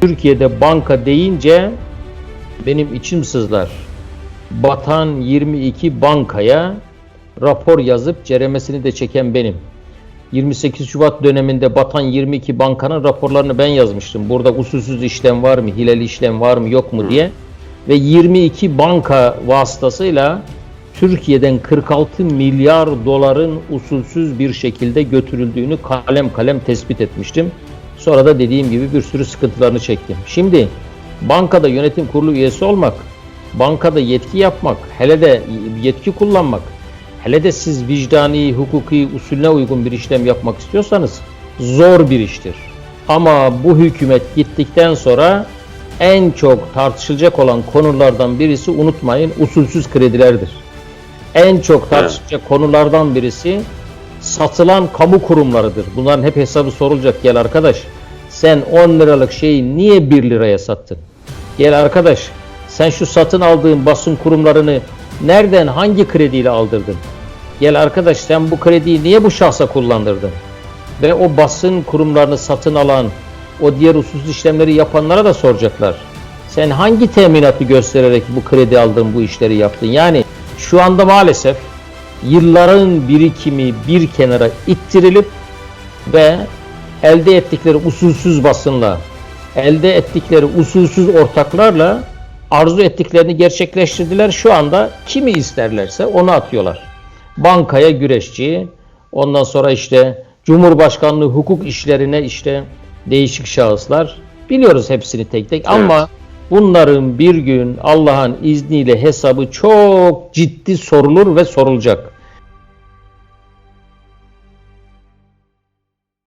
Türkiye'de banka deyince benim içim sızlar. Batan 22 bankaya rapor yazıp ceremesini de çeken benim. 28 Şubat döneminde batan 22 bankanın raporlarını ben yazmıştım. Burada usulsüz işlem var mı, hilal işlem var mı, yok mu diye. Ve 22 banka vasıtasıyla Türkiye'den 46 milyar doların usulsüz bir şekilde götürüldüğünü kalem kalem tespit etmiştim. Sonra da dediğim gibi bir sürü sıkıntılarını çektim. Şimdi bankada yönetim kurulu üyesi olmak, bankada yetki yapmak, hele de yetki kullanmak, hele de siz vicdani, hukuki usulüne uygun bir işlem yapmak istiyorsanız zor bir iştir. Ama bu hükümet gittikten sonra en çok tartışılacak olan konulardan birisi unutmayın usulsüz kredilerdir. En çok tartışılacak konulardan birisi satılan kamu kurumlarıdır. Bunların hep hesabı sorulacak. Gel arkadaş sen 10 liralık şeyi niye 1 liraya sattın? Gel arkadaş sen şu satın aldığın basın kurumlarını nereden hangi krediyle aldırdın? Gel arkadaş sen bu krediyi niye bu şahsa kullandırdın? Ve o basın kurumlarını satın alan, o diğer usulsüz işlemleri yapanlara da soracaklar. Sen hangi teminatı göstererek bu kredi aldın, bu işleri yaptın? Yani şu anda maalesef yılların birikimi bir kenara ittirilip ve elde ettikleri usulsüz basınla, elde ettikleri usulsüz ortaklarla arzu ettiklerini gerçekleştirdiler. Şu anda kimi isterlerse onu atıyorlar. Bankaya güreşçi, ondan sonra işte Cumhurbaşkanlığı hukuk işlerine işte değişik şahıslar. Biliyoruz hepsini tek tek ama bunların bir gün Allah'ın izniyle hesabı çok ciddi sorulur ve sorulacak.